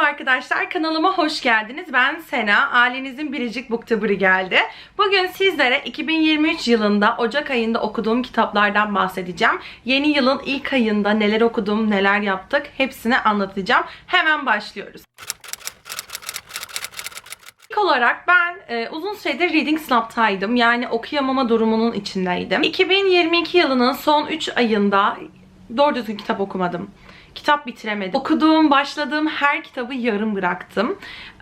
Merhaba arkadaşlar kanalıma hoş geldiniz. Ben Sena. Ailenizin biricik booktuber'ı geldi. Bugün sizlere 2023 yılında Ocak ayında okuduğum kitaplardan bahsedeceğim. Yeni yılın ilk ayında neler okudum, neler yaptık hepsini anlatacağım. Hemen başlıyoruz. İlk olarak ben e, uzun süredir reading snap'taydım. Yani okuyamama durumunun içindeydim. 2022 yılının son 3 ayında doğru düzgün kitap okumadım. Kitap bitiremedim. Okuduğum, başladığım her kitabı yarım bıraktım.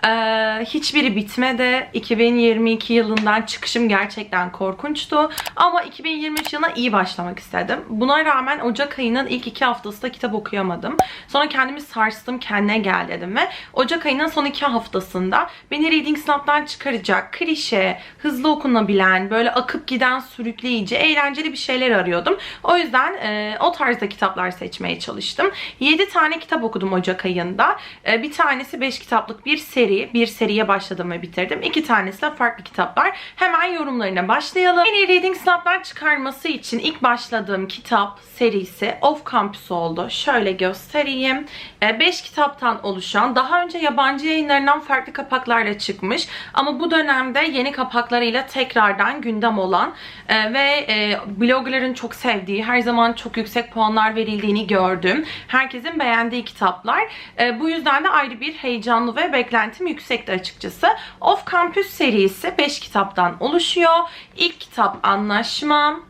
Ee, hiçbiri bitmedi. 2022 yılından çıkışım gerçekten korkunçtu. Ama 2023 yılına iyi başlamak istedim. Buna rağmen Ocak ayının ilk iki haftası da kitap okuyamadım. Sonra kendimi sarstım, kendine gel dedim ve Ocak ayının son iki haftasında beni Reading Snap'tan çıkaracak, klişe, hızlı okunabilen, böyle akıp giden, sürükleyici, eğlenceli bir şeyler arıyordum. O yüzden e, o tarzda kitaplar seçmeye çalıştım. 7 tane kitap okudum Ocak ayında. E, bir tanesi 5 kitaplık bir seri. Bir seriye başladım ve bitirdim. İki tanesi de farklı kitaplar. Hemen yorumlarına başlayalım. Beni Reading Snap'tan çıkarması için ilk başladığım kitap serisi Off Campus oldu. Şöyle göstereyim. 5 kitaptan oluşan, daha önce yabancı yayınlarından farklı kapaklarla çıkmış ama bu dönemde yeni kapaklarıyla tekrardan gündem olan e, ve e, bloggerların çok sevdiği, her zaman çok yüksek puanlar verildiğini gördüm. Herkesin beğendiği kitaplar. E, bu yüzden de ayrı bir heyecanlı ve beklentim yüksekti açıkçası. Off Campus serisi 5 kitaptan oluşuyor. İlk kitap Anlaşma.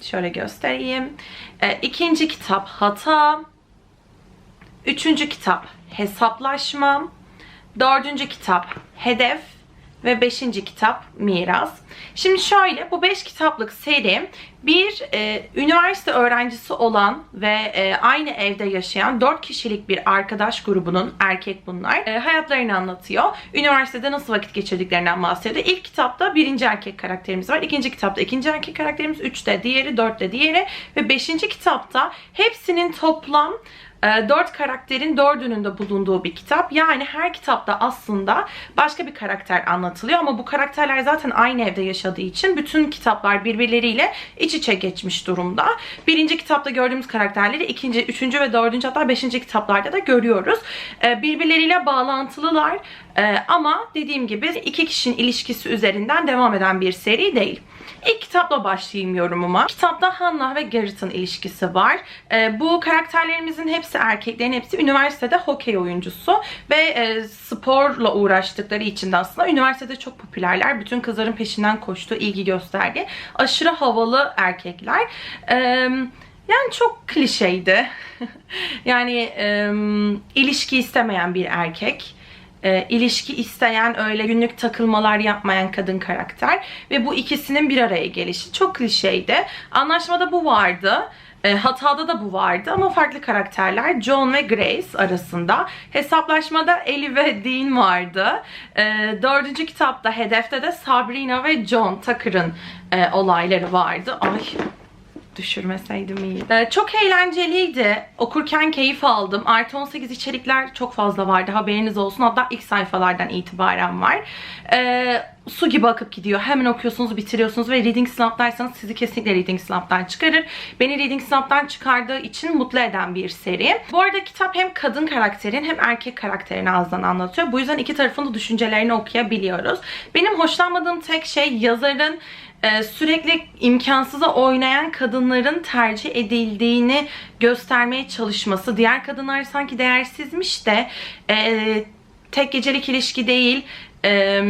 Şöyle göstereyim. E, ikinci kitap Hata. Üçüncü kitap Hesaplaşma. Dördüncü kitap Hedef. Ve beşinci kitap Miras. Şimdi şöyle bu beş kitaplık seri bir e, üniversite öğrencisi olan ve e, aynı evde yaşayan dört kişilik bir arkadaş grubunun erkek bunlar e, hayatlarını anlatıyor. Üniversitede nasıl vakit geçirdiklerinden bahsediyor. İlk kitapta birinci erkek karakterimiz var. İkinci kitapta ikinci erkek karakterimiz. Üçte diğeri, dörtte diğeri ve beşinci kitapta hepsinin toplam e, dört karakterin dördünün de bulunduğu bir kitap. Yani her kitapta aslında başka bir karakter anlatılıyor ama bu karakterler zaten aynı evde yaşadığı için bütün kitaplar birbirleriyle iç içe geçmiş durumda. Birinci kitapta gördüğümüz karakterleri ikinci, üçüncü ve dördüncü hatta beşinci kitaplarda da görüyoruz. E, birbirleriyle bağlantılılar e, ama dediğim gibi iki kişinin ilişkisi üzerinden devam eden bir seri değil. İlk kitapla başlayayım yorumuma. Kitapta Hannah ve Garrett'ın ilişkisi var. E, bu karakterlerimizin hepsi erkeklerin hepsi üniversitede hokey oyuncusu ve e, sporla uğraştıkları için de aslında üniversitede çok popülerler. Bütün kızların peşinden koştuğu ilgi gösterdi. Aşırı havalı erkekler. Eee yani çok klişeydi. yani e, ilişki istemeyen bir erkek e, ilişki isteyen öyle günlük takılmalar yapmayan kadın karakter ve bu ikisinin bir araya gelişi çok klişeydi. Anlaşmada bu vardı. E, hatada da bu vardı ama farklı karakterler John ve Grace arasında. Hesaplaşmada Ellie ve Dean vardı. E, dördüncü kitapta Hedef'te de Sabrina ve John Tucker'ın e, olayları vardı. Ay düşürmeseydim iyi. Ee, çok eğlenceliydi. Okurken keyif aldım. Artı 18 içerikler çok fazla vardı. Haberiniz olsun. Hatta ilk sayfalardan itibaren var. Ee, su gibi akıp gidiyor. Hemen okuyorsunuz, bitiriyorsunuz ve Reading Slump'taysanız sizi kesinlikle Reading Slump'tan çıkarır. Beni Reading Slump'tan çıkardığı için mutlu eden bir seri. Bu arada kitap hem kadın karakterin hem erkek karakterin ağzından anlatıyor. Bu yüzden iki tarafın da düşüncelerini okuyabiliyoruz. Benim hoşlanmadığım tek şey yazarın e, sürekli imkansıza oynayan kadınların tercih edildiğini göstermeye çalışması. Diğer kadınlar sanki değersizmiş de e, tek gecelik ilişki değil ee,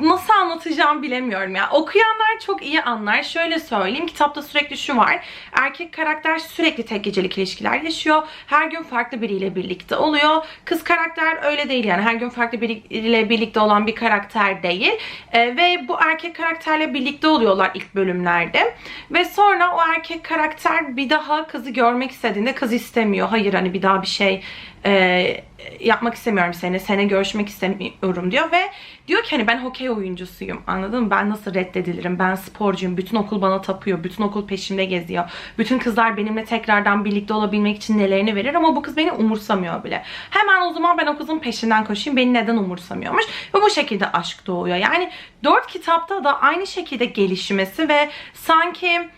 nasıl anlatacağım bilemiyorum ya. Okuyanlar çok iyi anlar. Şöyle söyleyeyim. Kitapta sürekli şu var. Erkek karakter sürekli tek gecelik ilişkiler yaşıyor. Her gün farklı biriyle birlikte oluyor. Kız karakter öyle değil yani. Her gün farklı biriyle birlikte olan bir karakter değil. Ee, ve bu erkek karakterle birlikte oluyorlar ilk bölümlerde. Ve sonra o erkek karakter bir daha kızı görmek istediğinde kız istemiyor. Hayır hani bir daha bir şey e, yapmak istemiyorum seni, sene görüşmek istemiyorum diyor ve diyor ki hani ben hokey oyuncusuyum anladın mı? Ben nasıl reddedilirim? Ben sporcuyum. Bütün okul bana tapıyor. Bütün okul peşimde geziyor. Bütün kızlar benimle tekrardan birlikte olabilmek için nelerini verir ama bu kız beni umursamıyor bile. Hemen o zaman ben o kızın peşinden koşayım. Beni neden umursamıyormuş? Ve bu şekilde aşk doğuyor. Yani dört kitapta da aynı şekilde gelişmesi ve sanki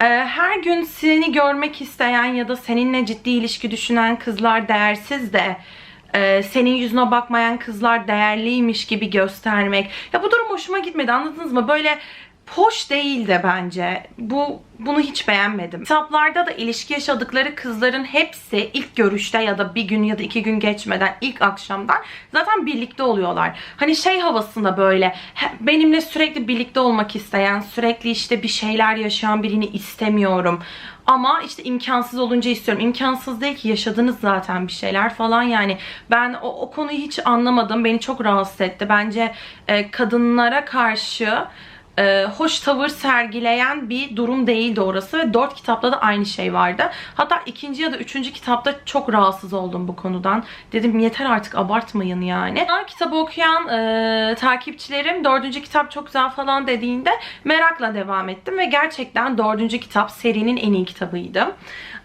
ee, her gün seni görmek isteyen ya da seninle ciddi ilişki düşünen kızlar değersiz de e, senin yüzüne bakmayan kızlar değerliymiş gibi göstermek. Ya bu durum hoşuma gitmedi anladınız mı? Böyle hoş değildi bence. Bu bunu hiç beğenmedim. Kitaplarda da ilişki yaşadıkları kızların hepsi ilk görüşte ya da bir gün ya da iki gün geçmeden ilk akşamdan zaten birlikte oluyorlar. Hani şey havasında böyle benimle sürekli birlikte olmak isteyen, sürekli işte bir şeyler yaşayan birini istemiyorum. Ama işte imkansız olunca istiyorum. İmkansız değil ki yaşadınız zaten bir şeyler falan yani. Ben o, o konuyu hiç anlamadım. Beni çok rahatsız etti. Bence e, kadınlara karşı e, hoş tavır sergileyen bir durum değildi orası ve dört kitapta da aynı şey vardı. Hatta ikinci ya da üçüncü kitapta çok rahatsız oldum bu konudan. Dedim yeter artık abartmayın yani. Ha, kitabı okuyan e, takipçilerim dördüncü kitap çok güzel falan dediğinde merakla devam ettim ve gerçekten dördüncü kitap serinin en iyi kitabıydı.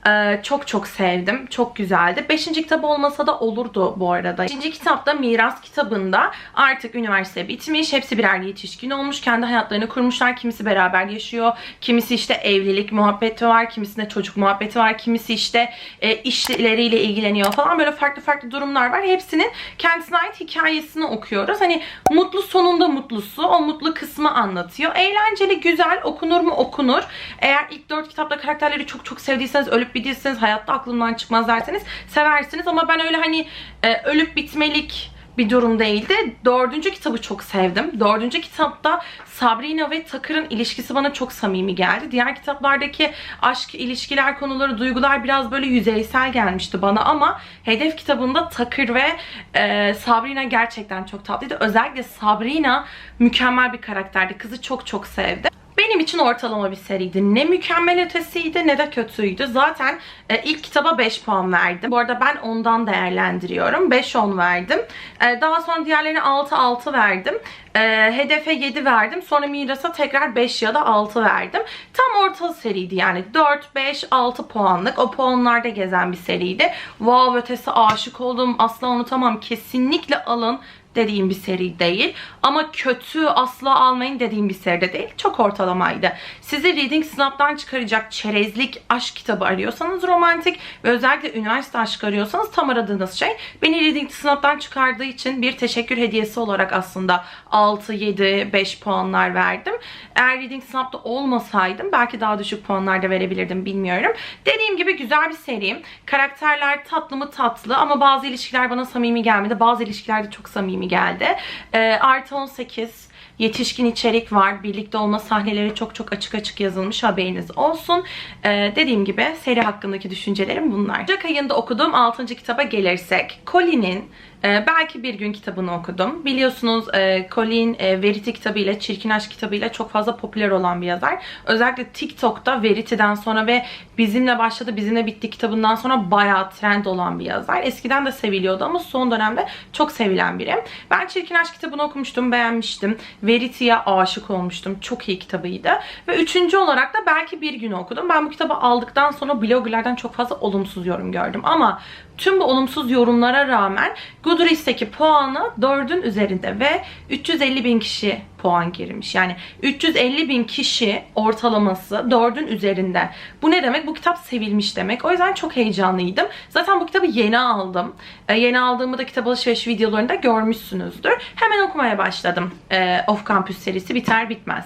Ee, çok çok sevdim. Çok güzeldi. Beşinci kitap olmasa da olurdu bu arada. Beşinci kitapta Miras kitabında artık üniversite bitmiş. Hepsi birer yetişkin olmuş. Kendi hayatlarını kurmuşlar. Kimisi beraber yaşıyor. Kimisi işte evlilik muhabbeti var. Kimisinde çocuk muhabbeti var. Kimisi işte e, işleriyle ilgileniyor falan. Böyle farklı farklı durumlar var. Hepsinin kendisine ait hikayesini okuyoruz. Hani mutlu sonunda mutlusu. O mutlu kısmı anlatıyor. Eğlenceli, güzel. Okunur mu? Okunur. Eğer ilk dört kitapta karakterleri çok çok sevdiyseniz ölüp ölüp bitirseniz hayatta aklımdan çıkmaz derseniz seversiniz. Ama ben öyle hani e, ölüp bitmelik bir durum değildi. Dördüncü kitabı çok sevdim. Dördüncü kitapta Sabrina ve Takır'ın ilişkisi bana çok samimi geldi. Diğer kitaplardaki aşk, ilişkiler konuları, duygular biraz böyle yüzeysel gelmişti bana ama Hedef kitabında Takır ve e, Sabrina gerçekten çok tatlıydı. Özellikle Sabrina mükemmel bir karakterdi. Kızı çok çok sevdi benim için ortalama bir seriydi. Ne mükemmel ötesiydi ne de kötüydü. Zaten e, ilk kitaba 5 puan verdim. Bu arada ben ondan değerlendiriyorum. 5-10 verdim. E, daha sonra diğerlerine 6-6 verdim. E, hedefe 7 verdim. Sonra Miras'a tekrar 5 ya da 6 verdim. Tam orta seriydi yani. 4, 5, 6 puanlık. O puanlarda gezen bir seriydi. Wow ötesi aşık oldum. Asla unutamam. Kesinlikle alın dediğim bir seri değil. Ama kötü asla almayın dediğim bir seri de değil. Çok ortalamaydı. Sizi Reading Snap'tan çıkaracak çerezlik aşk kitabı arıyorsanız romantik ve özellikle üniversite aşkı arıyorsanız tam aradığınız şey. Beni Reading Snap'tan çıkardığı için bir teşekkür hediyesi olarak aslında 6, 7, 5 puanlar verdim. Eğer Reading Snap'ta olmasaydım belki daha düşük puanlar da verebilirdim bilmiyorum. Dediğim gibi güzel bir seri. Karakterler tatlı mı tatlı ama bazı ilişkiler bana samimi gelmedi. Bazı ilişkiler de çok samimi filmi geldi. E, artı 18 yetişkin içerik var. Birlikte olma sahneleri çok çok açık açık yazılmış haberiniz olsun. Ee, dediğim gibi seri hakkındaki düşüncelerim bunlar. Ocak ayında okuduğum 6. kitaba gelirsek Colin'in ee, belki bir gün kitabını okudum. Biliyorsunuz e, Colin e, Verity kitabıyla, Çirkin Aşk kitabıyla çok fazla popüler olan bir yazar. Özellikle TikTok'ta Verity'den sonra ve Bizimle Başladı, Bizimle Bitti kitabından sonra bayağı trend olan bir yazar. Eskiden de seviliyordu ama son dönemde çok sevilen biri. Ben Çirkin Aşk kitabını okumuştum, beğenmiştim. Verity'ye aşık olmuştum. Çok iyi kitabıydı. Ve üçüncü olarak da belki bir gün okudum. Ben bu kitabı aldıktan sonra bloggerlerden çok fazla olumsuz yorum gördüm. Ama tüm bu olumsuz yorumlara rağmen Goodreads'teki puanı 4'ün üzerinde ve 350 bin kişi puan girmiş. Yani 350 bin kişi ortalaması 4'ün üzerinde. Bu ne demek? Bu kitap sevilmiş demek. O yüzden çok heyecanlıydım. Zaten bu kitabı yeni aldım. Ee, yeni aldığımı da kitap alışveriş videolarında görmüşsünüzdür. Hemen okumaya başladım. Ee, Off Campus serisi biter bitmez.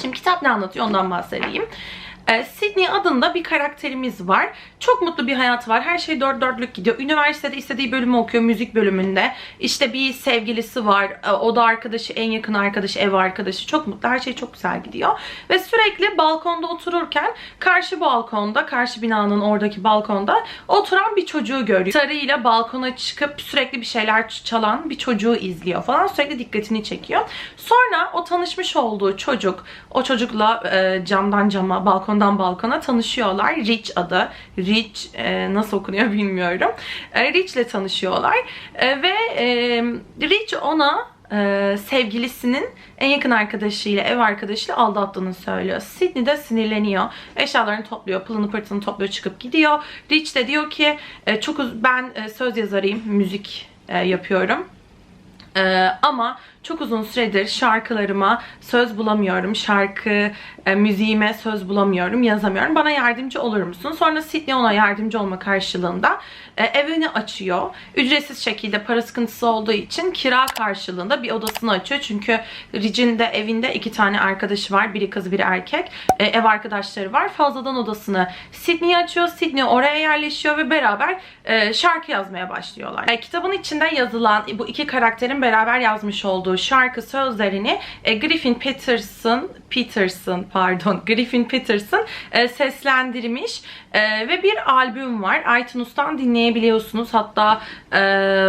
Şimdi kitap ne anlatıyor ondan bahsedeyim. E, Sydney adında bir karakterimiz var. Çok mutlu bir hayatı var. Her şey dört dörtlük gidiyor. Üniversitede istediği bölümü okuyor. Müzik bölümünde. İşte bir sevgilisi var. E, o da arkadaşı, en yakın arkadaşı, ev arkadaşı. Çok mutlu. Her şey çok güzel gidiyor. Ve sürekli balkonda otururken karşı balkonda, karşı binanın oradaki balkonda oturan bir çocuğu görüyor. Sarıyla balkona çıkıp sürekli bir şeyler çalan bir çocuğu izliyor falan. Sürekli dikkatini çekiyor. Sonra o tanışmış olduğu çocuk, o çocukla e, camdan cama, balkon balkondan balkona tanışıyorlar. Rich adı. Rich e, nasıl okunuyor bilmiyorum. E, Rich ile tanışıyorlar. E, ve e, Rich ona e, sevgilisinin en yakın arkadaşıyla, ev arkadaşıyla aldattığını söylüyor. Sydney de sinirleniyor. Eşyalarını topluyor, pılını pırtını topluyor, çıkıp gidiyor. Rich de diyor ki e, çok ben e, söz yazarıyım, müzik e, yapıyorum. E, ama çok uzun süredir şarkılarıma söz bulamıyorum. Şarkı e, müziğime söz bulamıyorum, yazamıyorum. Bana yardımcı olur musun? Sonra Sydney ona yardımcı olma karşılığında e, evini açıyor. Ücretsiz şekilde para sıkıntısı olduğu için kira karşılığında bir odasını açıyor. Çünkü Ric'in de evinde iki tane arkadaşı var. Biri kız, biri erkek. E, ev arkadaşları var. Fazladan odasını Sydney açıyor. Sydney oraya yerleşiyor ve beraber e, şarkı yazmaya başlıyorlar. E, kitabın içinde yazılan bu iki karakterin beraber yazmış olduğu şarkı sözlerini e, Griffin Peterson Peterson pardon Griffin Peterson e, seslendirmiş E, ve bir albüm var. iTunes'tan dinleyebiliyorsunuz. Hatta e,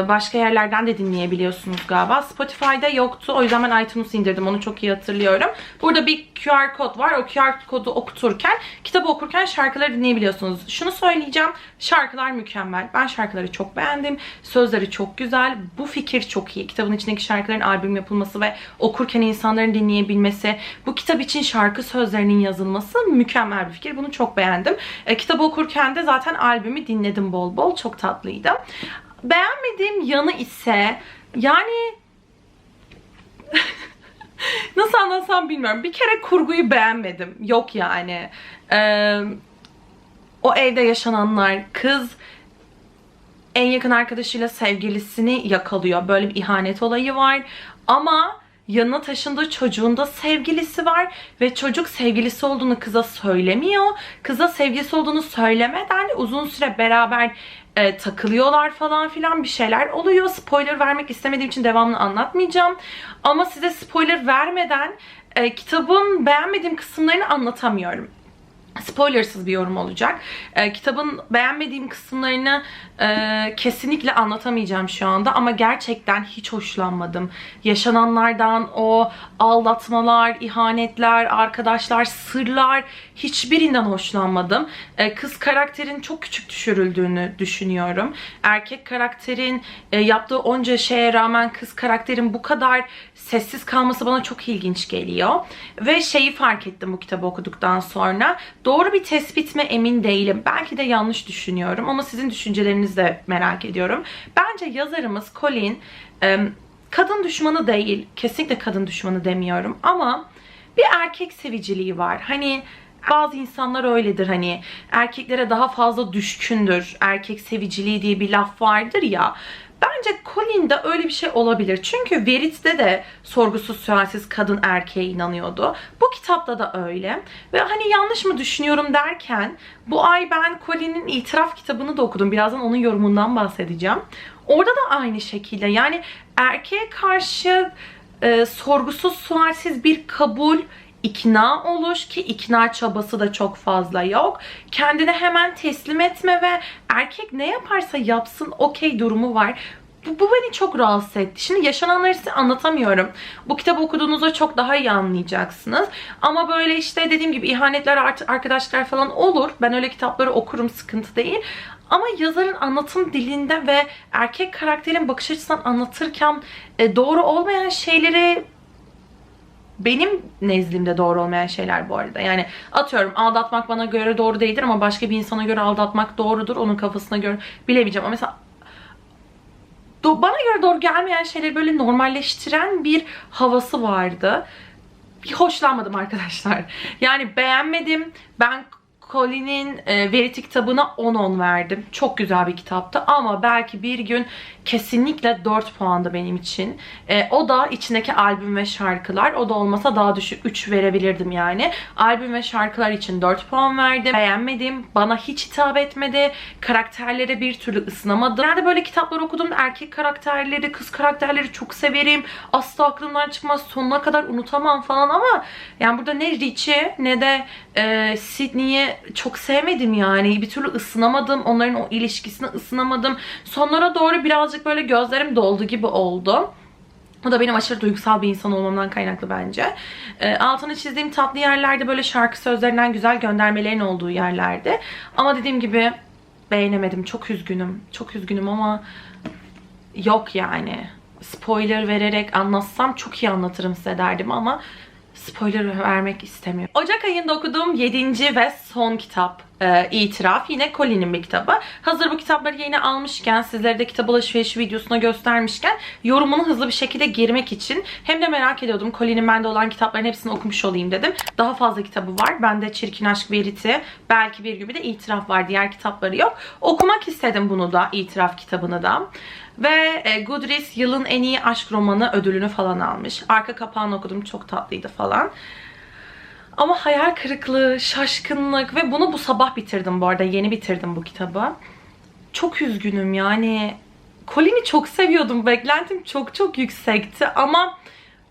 başka yerlerden de dinleyebiliyorsunuz galiba. Spotify'da yoktu. O yüzden ben iTunes indirdim. Onu çok iyi hatırlıyorum. Burada bir QR kod var. O QR kodu okuturken, kitabı okurken şarkıları dinleyebiliyorsunuz. Şunu söyleyeceğim. Şarkılar mükemmel. Ben şarkıları çok beğendim. Sözleri çok güzel. Bu fikir çok iyi. Kitabın içindeki şarkıların albüm yapılması ve okurken insanların dinleyebilmesi. Bu kitap için şarkı sözlerinin yazılması mükemmel bir fikir. Bunu çok beğendim. E, kitabı okurken de zaten albümü dinledim bol bol. Çok tatlıydı. Beğenmediğim yanı ise yani nasıl anlatsam bilmiyorum. Bir kere kurguyu beğenmedim. Yok yani. Ee, o evde yaşananlar kız en yakın arkadaşıyla sevgilisini yakalıyor. Böyle bir ihanet olayı var. Ama yanına taşındığı çocuğunda sevgilisi var ve çocuk sevgilisi olduğunu kıza söylemiyor. Kıza sevgilisi olduğunu söylemeden uzun süre beraber e, takılıyorlar falan filan bir şeyler oluyor. Spoiler vermek istemediğim için devamlı anlatmayacağım. Ama size spoiler vermeden e, kitabın beğenmediğim kısımlarını anlatamıyorum spoilersız bir yorum olacak. E, kitabın beğenmediğim kısımlarını e, kesinlikle anlatamayacağım şu anda ama gerçekten hiç hoşlanmadım. Yaşananlardan o aldatmalar, ihanetler, arkadaşlar, sırlar hiçbirinden hoşlanmadım. E, kız karakterin çok küçük düşürüldüğünü düşünüyorum. Erkek karakterin e, yaptığı onca şeye rağmen kız karakterin bu kadar sessiz kalması bana çok ilginç geliyor. Ve şeyi fark ettim bu kitabı okuduktan sonra. Doğru bir tespit mi emin değilim. Belki de yanlış düşünüyorum ama sizin düşüncelerinizi de merak ediyorum. Bence yazarımız Colin kadın düşmanı değil. Kesinlikle kadın düşmanı demiyorum ama bir erkek seviciliği var. Hani bazı insanlar öyledir hani erkeklere daha fazla düşkündür. Erkek seviciliği diye bir laf vardır ya. Bence Colin'de öyle bir şey olabilir. Çünkü Verit'te de sorgusuz sualsiz kadın erkeğe inanıyordu. Bu kitapta da öyle. Ve hani yanlış mı düşünüyorum derken bu ay ben Colin'in itiraf kitabını da okudum. Birazdan onun yorumundan bahsedeceğim. Orada da aynı şekilde yani erkeğe karşı e, sorgusuz sualsiz bir kabul ikna oluş ki ikna çabası da çok fazla yok. Kendine hemen teslim etme ve erkek ne yaparsa yapsın okey durumu var. Bu, bu beni çok rahatsız etti. Şimdi yaşananları size anlatamıyorum. Bu kitabı okuduğunuzda çok daha iyi anlayacaksınız. Ama böyle işte dediğim gibi ihanetler, arkadaşlar falan olur. Ben öyle kitapları okurum sıkıntı değil. Ama yazarın anlatım dilinde ve erkek karakterin bakış açısından anlatırken e, doğru olmayan şeyleri benim nezdimde doğru olmayan şeyler bu arada. Yani atıyorum aldatmak bana göre doğru değildir ama başka bir insana göre aldatmak doğrudur. Onun kafasına göre bilemeyeceğim. Ama mesela bana göre doğru gelmeyen şeyleri böyle normalleştiren bir havası vardı. Bir hoşlanmadım arkadaşlar. Yani beğenmedim. Ben Colin'in e, Verity kitabına 10-10 verdim. Çok güzel bir kitaptı ama belki bir gün kesinlikle 4 puandı benim için. E, o da içindeki albüm ve şarkılar. O da olmasa daha düşük 3 verebilirdim yani. Albüm ve şarkılar için 4 puan verdim. Beğenmedim. Bana hiç hitap etmedi. Karakterlere bir türlü ısınamadım. Nerede böyle kitaplar okudum. Erkek karakterleri, kız karakterleri çok severim. Asla aklımdan çıkmaz. Sonuna kadar unutamam falan ama yani burada ne Richie ne de e, Sydney'i çok sevmedim yani. Bir türlü ısınamadım. Onların o ilişkisine ısınamadım. Sonlara doğru birazcık böyle gözlerim doldu gibi oldu. O da benim aşırı duygusal bir insan olmamdan kaynaklı bence. E, altını çizdiğim tatlı yerlerde böyle şarkı sözlerinden güzel göndermelerin olduğu yerlerde. Ama dediğim gibi beğenemedim. Çok üzgünüm. Çok üzgünüm ama yok yani. Spoiler vererek anlatsam çok iyi anlatırım size derdim ama spoiler vermek istemiyorum. Ocak ayında okuduğum 7. ve son kitap e, İtiraf. Yine Colin'in bir kitabı. Hazır bu kitapları yeni almışken, sizlere de kitap alışverişi videosuna göstermişken yorumunu hızlı bir şekilde girmek için hem de merak ediyordum. Colin'in bende olan kitapların hepsini okumuş olayım dedim. Daha fazla kitabı var. Bende Çirkin Aşk Verity, belki bir gibi de İtiraf var. Diğer kitapları yok. Okumak istedim bunu da, İtiraf kitabını da. Ve e, Goodreads yılın en iyi aşk romanı ödülünü falan almış. Arka kapağını okudum. Çok tatlıydı falan. Ama hayal kırıklığı, şaşkınlık ve bunu bu sabah bitirdim bu arada. Yeni bitirdim bu kitabı. Çok üzgünüm yani. Colin'i çok seviyordum. Beklentim çok çok yüksekti ama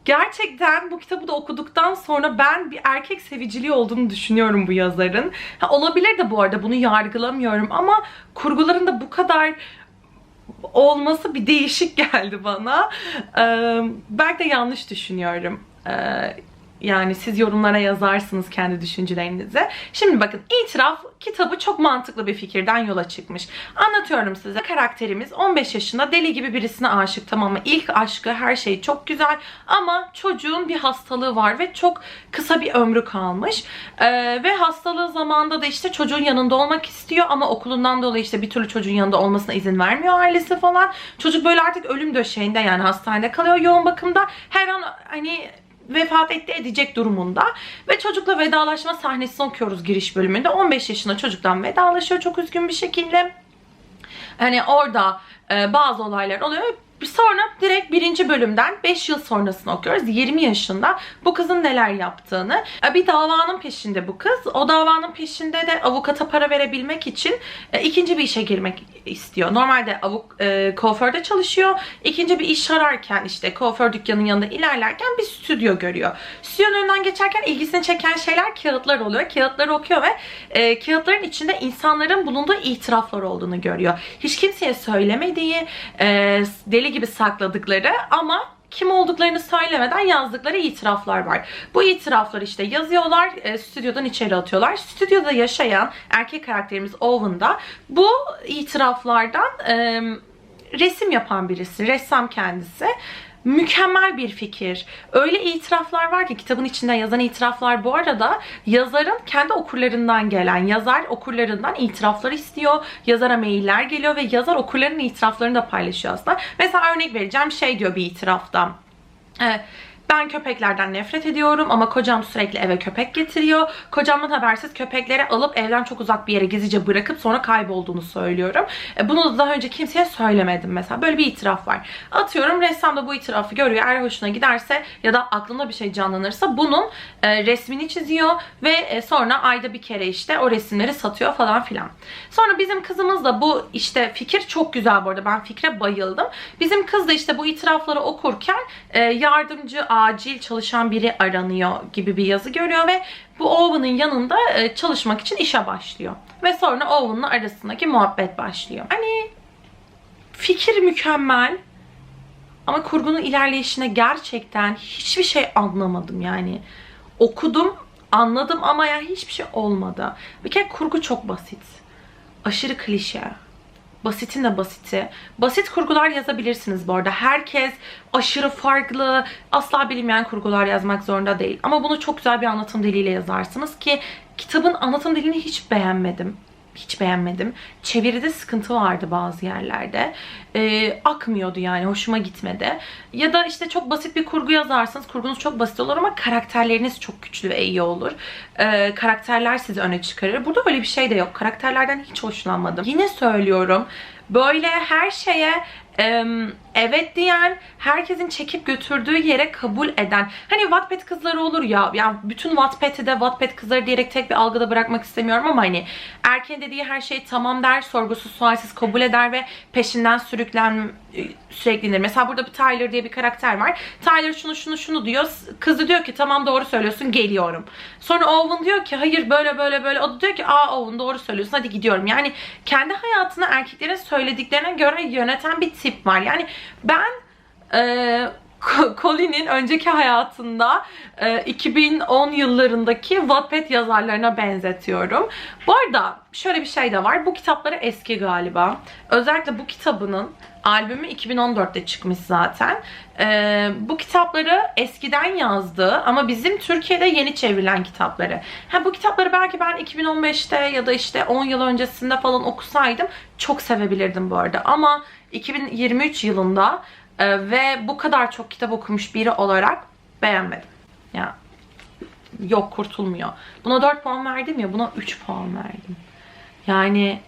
gerçekten bu kitabı da okuduktan sonra ben bir erkek seviciliği olduğunu düşünüyorum bu yazarın. Ha, olabilir de bu arada bunu yargılamıyorum ama kurgularında bu kadar olması bir değişik geldi bana. Ee, belki de yanlış düşünüyorum. Ee, yani siz yorumlara yazarsınız kendi düşüncelerinizi. Şimdi bakın itiraf kitabı çok mantıklı bir fikirden yola çıkmış. Anlatıyorum size. Karakterimiz 15 yaşında deli gibi birisine aşık tamam mı? İlk aşkı her şey çok güzel ama çocuğun bir hastalığı var ve çok kısa bir ömrü kalmış. Ee, ve hastalığı zamanında da işte çocuğun yanında olmak istiyor ama okulundan dolayı işte bir türlü çocuğun yanında olmasına izin vermiyor ailesi falan. Çocuk böyle artık ölüm döşeğinde yani hastanede kalıyor yoğun bakımda. Her an hani vefat etti edecek durumunda. Ve çocukla vedalaşma sahnesini okuyoruz giriş bölümünde. 15 yaşında çocuktan vedalaşıyor çok üzgün bir şekilde. Hani orada e, bazı olaylar oluyor. Sonra direkt birinci bölümden 5 yıl sonrasını okuyoruz. 20 yaşında bu kızın neler yaptığını. E, bir davanın peşinde bu kız. O davanın peşinde de avukata para verebilmek için e, ikinci bir işe girmek istiyor. Normalde avuk e, kuaförde çalışıyor. İkinci bir iş ararken işte kuaför dükkanının yanında ilerlerken bir stüdyo görüyor. Stüdyonun önünden geçerken ilgisini çeken şeyler kağıtlar oluyor. Kağıtları okuyor ve e, kağıtların içinde insanların bulunduğu itiraflar olduğunu görüyor. Hiç kimseye söylemediği, e, deli gibi sakladıkları ama kim olduklarını söylemeden yazdıkları itiraflar var. Bu itirafları işte yazıyorlar, e, stüdyodan içeri atıyorlar. Stüdyoda yaşayan erkek karakterimiz Owen da bu itiraflardan e, resim yapan birisi, ressam kendisi. Mükemmel bir fikir. Öyle itiraflar var ki kitabın içinde yazan itiraflar bu arada yazarın kendi okurlarından gelen, yazar okurlarından itiraflar istiyor. Yazara mailler geliyor ve yazar okurların itiraflarını da paylaşıyor aslında. Mesela örnek vereceğim şey diyor bir itirafta. Ee, ben köpeklerden nefret ediyorum ama kocam sürekli eve köpek getiriyor. Kocamdan habersiz köpekleri alıp evden çok uzak bir yere gizlice bırakıp sonra kaybolduğunu söylüyorum. E, bunu da daha önce kimseye söylemedim mesela. Böyle bir itiraf var. Atıyorum ressam da bu itirafı görüyor. Eğer hoşuna giderse ya da aklında bir şey canlanırsa bunun e, resmini çiziyor ve e, sonra ayda bir kere işte o resimleri satıyor falan filan. Sonra bizim kızımız da bu işte fikir çok güzel bu arada. Ben fikre bayıldım. Bizim kız da işte bu itirafları okurken yardımcı acil çalışan biri aranıyor gibi bir yazı görüyor ve bu Owen'ın yanında e, çalışmak için işe başlıyor. Ve sonra Owen'la arasındaki muhabbet başlıyor. Hani fikir mükemmel ama kurgunun ilerleyişine gerçekten hiçbir şey anlamadım yani. Okudum, anladım ama ya hiçbir şey olmadı. Bir kere kurgu çok basit. Aşırı klişe. Basitin de basiti. Basit kurgular yazabilirsiniz bu arada. Herkes aşırı farklı, asla bilinmeyen kurgular yazmak zorunda değil. Ama bunu çok güzel bir anlatım diliyle yazarsınız ki kitabın anlatım dilini hiç beğenmedim hiç beğenmedim. Çeviride sıkıntı vardı bazı yerlerde. Ee, akmıyordu yani hoşuma gitmedi. Ya da işte çok basit bir kurgu yazarsanız kurgunuz çok basit olur ama karakterleriniz çok güçlü ve iyi olur. Ee, karakterler sizi öne çıkarır. Burada öyle bir şey de yok. Karakterlerden hiç hoşlanmadım. Yine söylüyorum böyle her şeye evet diyen, herkesin çekip götürdüğü yere kabul eden. Hani Wattpad kızları olur ya. Yani bütün Wattpad'i de Wattpad kızları diyerek tek bir algıda bırakmak istemiyorum ama hani erkeğin dediği her şey tamam der, sorgusuz sualsiz kabul eder ve peşinden sürüklen sürekli inir. Mesela burada bir Tyler diye bir karakter var. Tyler şunu şunu şunu diyor. Kızı diyor ki tamam doğru söylüyorsun geliyorum. Sonra Owen diyor ki hayır böyle böyle böyle. O da diyor ki aa Owen doğru söylüyorsun hadi gidiyorum. Yani kendi hayatını erkeklerin söylediklerine göre yöneten bir tip var. Yani ben e, Colin'in önceki hayatında e, 2010 yıllarındaki Wattpad yazarlarına benzetiyorum. Bu arada şöyle bir şey de var. Bu kitapları eski galiba. Özellikle bu kitabının Albümü 2014'te çıkmış zaten. Ee, bu kitapları eskiden yazdığı ama bizim Türkiye'de yeni çevrilen kitapları. Ha, bu kitapları belki ben 2015'te ya da işte 10 yıl öncesinde falan okusaydım çok sevebilirdim bu arada. Ama 2023 yılında e, ve bu kadar çok kitap okumuş biri olarak beğenmedim. Ya yok kurtulmuyor. Buna 4 puan verdim ya buna 3 puan verdim. Yani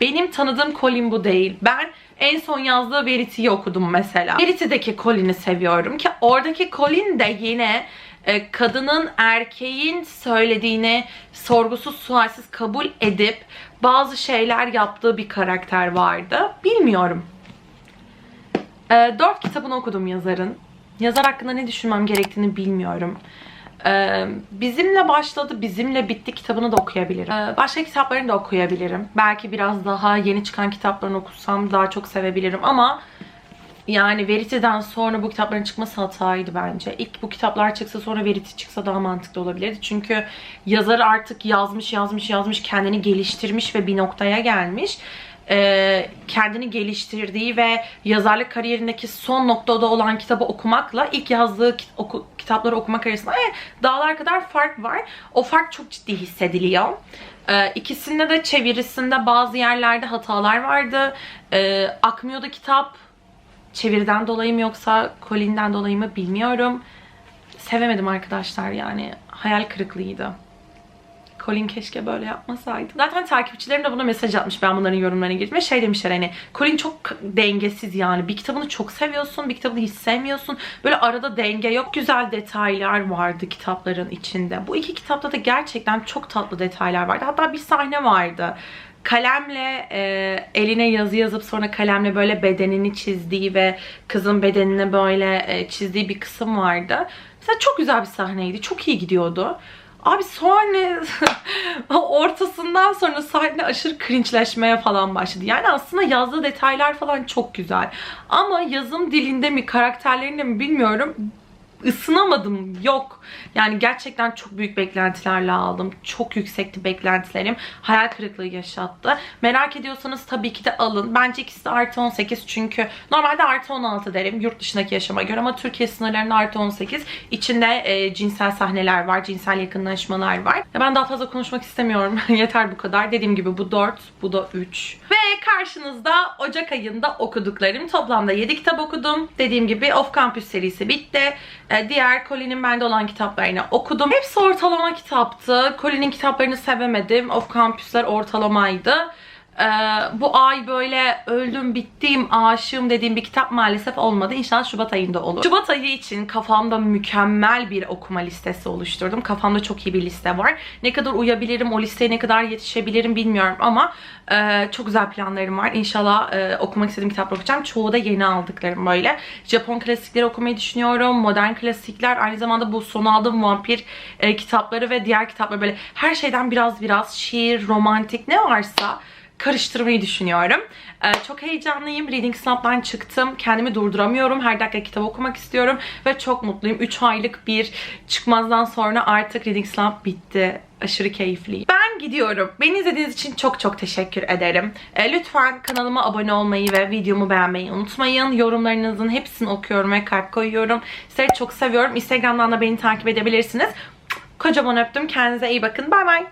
benim tanıdığım Colin bu değil. Ben en son yazdığı Verity'yi okudum mesela. Verity'deki Colin'i seviyorum ki oradaki Colin de yine e, kadının erkeğin söylediğini sorgusuz sualsiz kabul edip bazı şeyler yaptığı bir karakter vardı. Bilmiyorum. E, dört kitabını okudum yazarın. Yazar hakkında ne düşünmem gerektiğini bilmiyorum. Ee, bizimle başladı, bizimle bitti kitabını da okuyabilirim. Ee, başka kitaplarını da okuyabilirim. Belki biraz daha yeni çıkan kitaplarını okusam daha çok sevebilirim ama yani Verity'den sonra bu kitapların çıkması hataydı bence. İlk bu kitaplar çıksa sonra Verity çıksa daha mantıklı olabilirdi. Çünkü yazar artık yazmış, yazmış, yazmış, kendini geliştirmiş ve bir noktaya gelmiş. Ee, kendini geliştirdiği ve yazarlık kariyerindeki son noktada olan kitabı okumakla ilk yazdığı kit- oku- kitapları okumak arasında e, dağlar kadar fark var. O fark çok ciddi hissediliyor. Ee, ikisinde de çevirisinde bazı yerlerde hatalar vardı. Ee, akmıyordu kitap. Çeviriden dolayı mı yoksa Colin'den dolayı mı bilmiyorum. Sevemedim arkadaşlar yani. Hayal kırıklığıydı. Colin keşke böyle yapmasaydı. Zaten takipçilerim de buna mesaj atmış ben bunların yorumlarına girdim şey demişler hani Colin çok dengesiz yani. Bir kitabını çok seviyorsun, bir kitabını hiç sevmiyorsun. Böyle arada denge yok. Güzel detaylar vardı kitapların içinde. Bu iki kitapta da gerçekten çok tatlı detaylar vardı. Hatta bir sahne vardı kalemle e, eline yazı yazıp sonra kalemle böyle bedenini çizdiği ve kızın bedenine böyle e, çizdiği bir kısım vardı. Mesela çok güzel bir sahneydi. Çok iyi gidiyordu. Abi sonra ortasından sonra sahne aşırı cringe'leşmeye falan başladı. Yani aslında yazdığı detaylar falan çok güzel. Ama yazım dilinde mi karakterlerinde mi bilmiyorum ısınamadım. Yok. Yani gerçekten çok büyük beklentilerle aldım. Çok yüksekti beklentilerim. Hayal kırıklığı yaşattı. Merak ediyorsanız tabii ki de alın. Bence ikisi de artı 18 çünkü normalde artı 16 derim yurt dışındaki yaşama göre ama Türkiye sınırlarında artı 18. İçinde e, cinsel sahneler var, cinsel yakınlaşmalar var. Ya ben daha fazla konuşmak istemiyorum. Yeter bu kadar. Dediğim gibi bu 4, bu da 3. Ve karşınızda Ocak ayında okuduklarım. Toplamda 7 kitap okudum. Dediğim gibi Off Campus serisi bitti. Ee, Diğer Colin'in bende olan kitaplarını okudum. Hepsi ortalama kitaptı. Colin'in kitaplarını sevemedim. Off Campus'lar ortalamaydı. Ee, bu ay böyle öldüm, bittim, aşığım dediğim bir kitap maalesef olmadı. İnşallah Şubat ayında olur. Şubat ayı için kafamda mükemmel bir okuma listesi oluşturdum. Kafamda çok iyi bir liste var. Ne kadar uyabilirim, o listeye ne kadar yetişebilirim bilmiyorum ama e, çok güzel planlarım var. İnşallah e, okumak istediğim kitaplar okuyacağım. Çoğu da yeni aldıklarım böyle. Japon klasikleri okumayı düşünüyorum. Modern klasikler. Aynı zamanda bu son aldığım vampir e, kitapları ve diğer kitapları böyle her şeyden biraz biraz şiir, romantik ne varsa karıştırmayı düşünüyorum. Ee, çok heyecanlıyım. Reading Slump'dan çıktım. Kendimi durduramıyorum. Her dakika kitap okumak istiyorum. Ve çok mutluyum. 3 aylık bir çıkmazdan sonra artık Reading Slump bitti. Aşırı keyifliyim. Ben gidiyorum. Beni izlediğiniz için çok çok teşekkür ederim. Ee, lütfen kanalıma abone olmayı ve videomu beğenmeyi unutmayın. Yorumlarınızın hepsini okuyorum ve kalp koyuyorum. Sizleri çok seviyorum. Instagram'dan da beni takip edebilirsiniz. Kocaman öptüm. Kendinize iyi bakın. Bay bay.